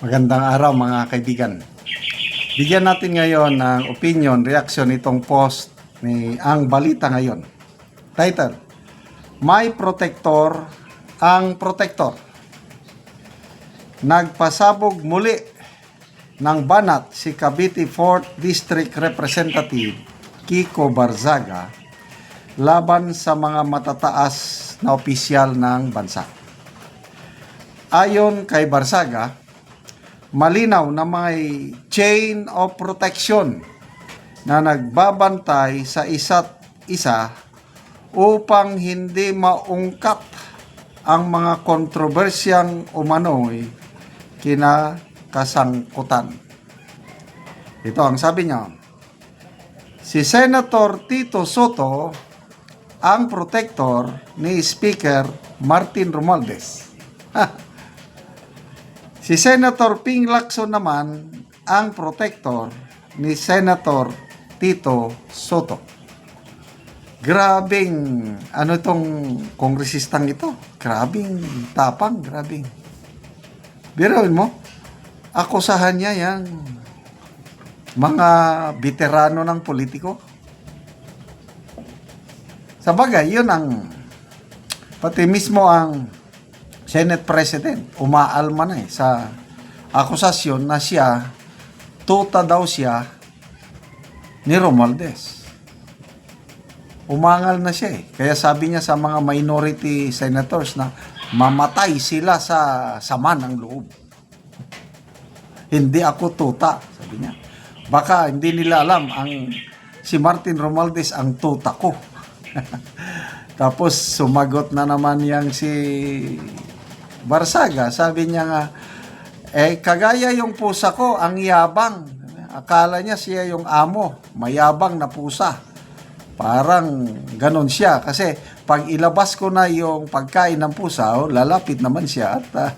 Magandang araw mga kaibigan. Bigyan natin ngayon ng opinion, reaction itong post ni Ang Balita Ngayon. Title, May Protector ang Protector. Nagpasabog muli ng banat si Cavite 4th District Representative Kiko Barzaga laban sa mga matataas na opisyal ng bansa. Ayon kay Barzaga, malinaw na may chain of protection na nagbabantay sa isa't isa upang hindi maungkat ang mga kontrobersyang umano'y kinakasangkutan. Ito ang sabi niya. Si Senator Tito Soto ang protector ni Speaker Martin Romualdez. Si Senator Ping Lacson naman ang protector ni Senator Tito Soto. Grabing, ano itong kongresistang ito? Grabing tapang, grabing. Biruin mo, akusahan niya yan mga veterano ng politiko. Sa bagay, yun ang pati mismo ang Senate President, umaalma na eh sa akusasyon na siya, tuta daw siya ni Romualdez. Umangal na siya eh. Kaya sabi niya sa mga minority senators na mamatay sila sa sama ng loob. Hindi ako tuta, sabi niya. Baka hindi nila alam ang si Martin Romualdez ang tuta ko. Tapos sumagot na naman yang si Barsaga, sabi niya nga, eh, kagaya yung pusa ko, ang yabang. Akala niya siya yung amo, mayabang na pusa. Parang ganon siya. Kasi pag ilabas ko na yung pagkain ng pusa, oh, lalapit naman siya at ah,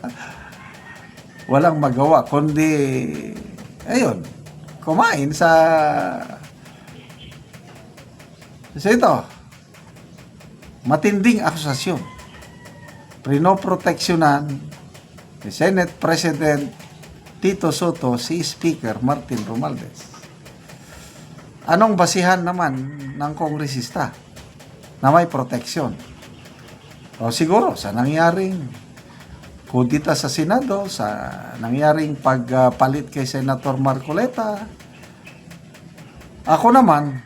walang magawa. Kundi, ayun, kumain sa... Sa ito, matinding akusasyon pinoproteksyonan ni Senate President Tito Soto si Speaker Martin Romualdez. Anong basihan naman ng kongresista na may proteksyon? O siguro sa nangyaring kudita sa Senado, sa nangyaring pagpalit kay Senator Marcoleta. Ako naman,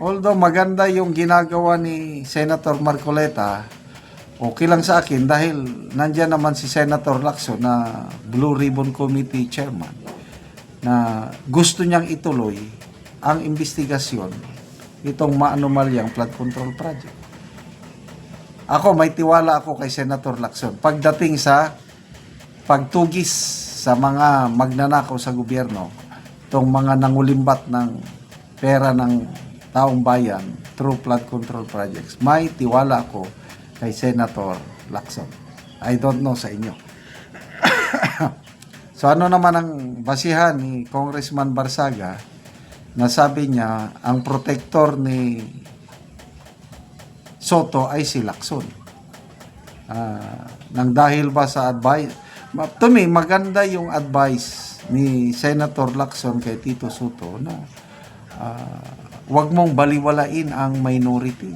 although maganda yung ginagawa ni Senator Marcoleta, okay lang sa akin dahil nandyan naman si Senator Lacson na Blue Ribbon Committee Chairman na gusto niyang ituloy ang investigasyon itong maanomalyang flood control project. Ako, may tiwala ako kay Senator Lacson. Pagdating sa pagtugis sa mga magnanakaw sa gobyerno, itong mga nangulimbat ng pera ng taong bayan through flood control projects, may tiwala ako kay Senator Lacson. I don't know sa inyo. so ano naman ang basihan ni Congressman Barsaga na sabi niya ang protector ni Soto ay si Lacson. Ah, nang dahil ba sa advice to me maganda yung advice ni Senator Lacson kay Tito Soto na ah, wag mong baliwalain ang minority.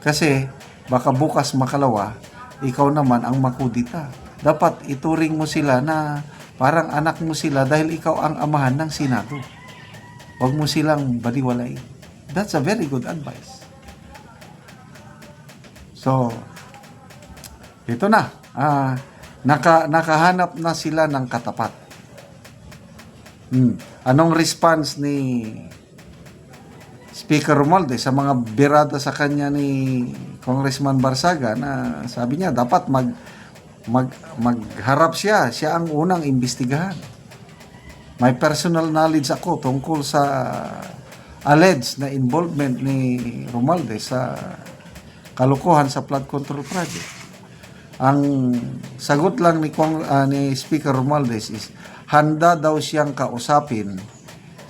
Kasi baka bukas makalawa, ikaw naman ang makudita. Dapat ituring mo sila na parang anak mo sila dahil ikaw ang amahan ng Senado. Huwag mo silang baliwalain. That's a very good advice. So, ito na. Ah, naka, nakahanap na sila ng katapat. Hmm. Anong response ni Speaker Romualdez sa mga birada sa kanya ni Congressman Barsaga na sabi niya dapat mag, mag magharap siya, siya ang unang imbestigahan. May personal knowledge ako tungkol sa alleged na involvement ni Romualdez sa kalukuhan sa flood control project. Ang sagot lang ni, Kong, ah, ni Speaker Romualdez is handa daw siyang kausapin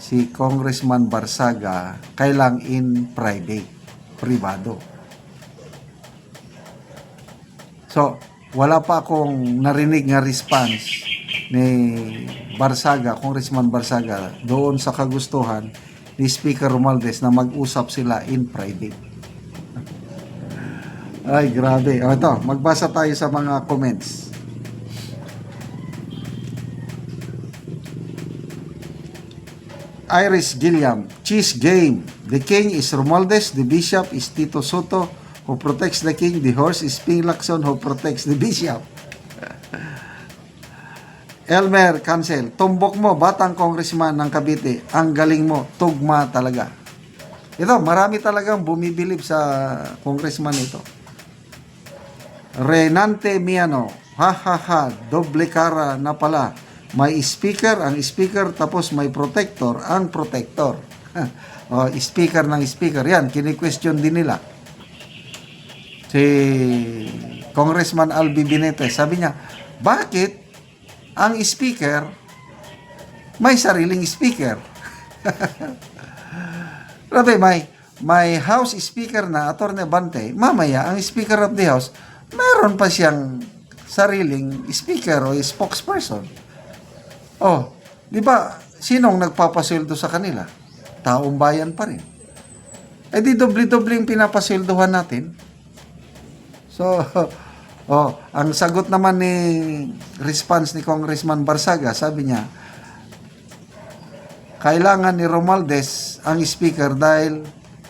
si Congressman Barsaga kailang in private, privado. So, wala pa akong narinig nga response ni Barsaga, Congressman Barsaga, doon sa kagustuhan ni Speaker Romualdez na mag-usap sila in private. Ay, grabe. O ito, magbasa tayo sa mga comments. Iris Gilliam, Cheese Game. The king is Romualdez, the bishop is Tito Soto, who protects the king. The horse is Ping Lacson, who protects the bishop. Elmer Cancel, tumbok mo, batang congressman ng Cavite. Ang galing mo, tugma talaga. Ito, marami talagang bumibilib sa congressman ito. Renante Miano, ha ha ha, doble cara na pala. May speaker, ang speaker, tapos may protector, ang protector. o, speaker ng speaker. Yan, kini-question din nila. Si Congressman Albi Binete, sabi niya, bakit ang speaker may sariling speaker? Grabe, may, may House Speaker na Atty. Bante, mamaya, ang Speaker of the House, meron pa siyang sariling speaker o spokesperson. Oh, di ba, sinong nagpapasweldo sa kanila? Taong bayan pa rin. Eh di doble-doble yung pinapasweldohan natin. So, oh, ang sagot naman ni response ni Congressman Barsaga, sabi niya, kailangan ni Romualdez ang speaker dahil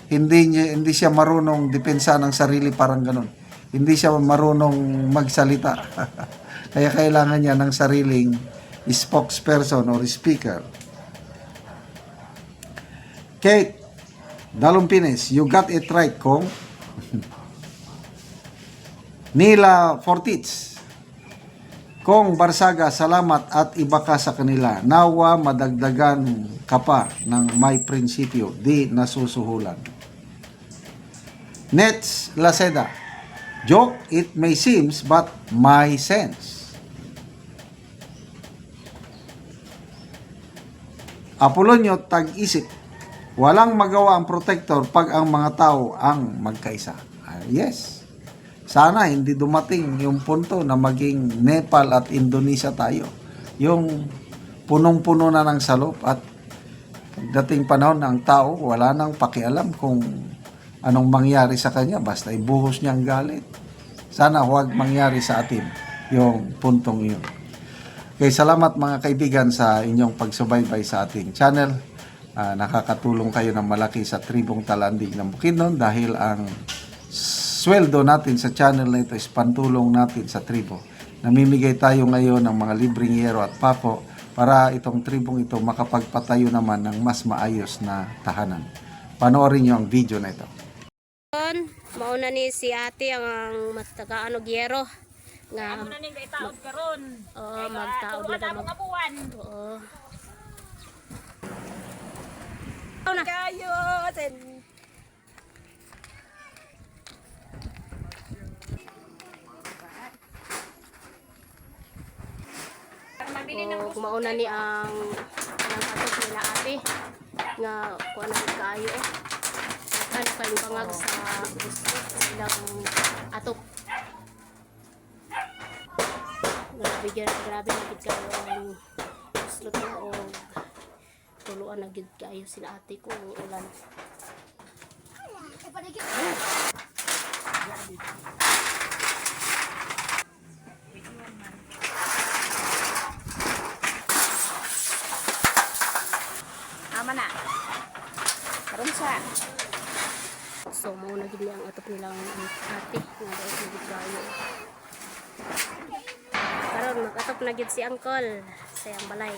hindi niya, hindi siya marunong depensa ng sarili parang ganun. Hindi siya marunong magsalita. Kaya kailangan niya ng sariling spokesperson or speaker. Kate Dalumpines, you got it right, Kong. Nila Fortits. Kong Barsaga, salamat at iba ka sa kanila. Nawa madagdagan ka pa ng may prinsipyo, di nasusuhulan. Nets Laceda. Joke, it may seems, but my sense. Apolonio tag-isip. Walang magawa ang protector pag ang mga tao ang magkaisa. Ah, yes. Sana hindi dumating yung punto na maging Nepal at Indonesia tayo. Yung punong-puno na ng salop at dating panahon ang tao wala nang pakialam kung anong mangyari sa kanya basta ibuhos niyang galit. Sana huwag mangyari sa atin yung puntong iyon. Okay, salamat mga kaibigan sa inyong pagsubaybay sa ating channel. Ah, nakakatulong kayo ng malaki sa tribong talandig ng Bukidnon dahil ang sweldo natin sa channel na ito is pantulong natin sa tribo. Namimigay tayo ngayon ng mga libreng yero at pako para itong tribong ito makapagpatayo naman ng mas maayos na tahanan. Panoorin niyo ang video na ito. Mauna ni si ate ang matagaano gyero nga. Ano ning itaod karon? oo magtaod na mag Mga buwan. oo. Kayo sen. o mauna ni ang ang atok nila ate. Nga kuan na kaayo. Eh kan kan bangag sa gusto silang atok grabe grabe na gid kayo ang to o tuluan na gid kayo sila ate kung ulan Ama na. Karon siya. So, mo na gid ang atok nilang ate nga daw sa gid kayo. Karon mag-atok na gid si Uncle sa iyang balay.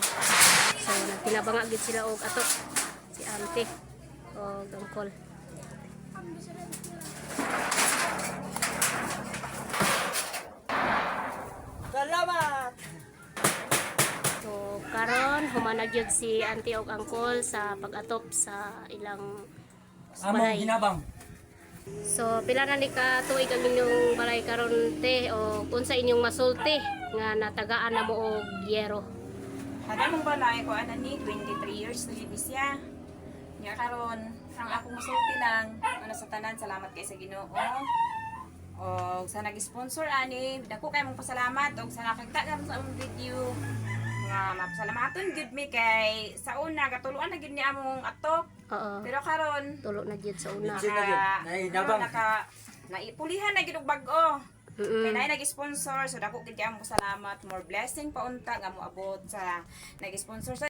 So, nagtinabanga gid sila og atok si Ante og Uncle. Salamat. So, karon humana gyud si Ante og Uncle sa pag-atop sa ilang Among balay. ginabang. So, pila na ni ka tuig ang inyong balay karon te o unsa inyong masulti nga natagaan na mo og yero. Hada mong balay ko ana ni 23 years na gid siya. Nya karon ang akong musulti lang ano sa tanan salamat kay sa Ginoo. Og sa nag-sponsor ani, dako kay mong pasalamat og sa nakakita sa among video. Nga mapasalamaton gud mi kay sa una katuluan na gid ni among atop Oo. pero karon Tulo na jud sa una. Medyo na yun. naka Nainabang. naka naipulihan na gid og bag-o Mm-mm. kay naay nag-sponsor so dako gid kay among salamat more blessing pa unta nga moabot sa nag-sponsor sa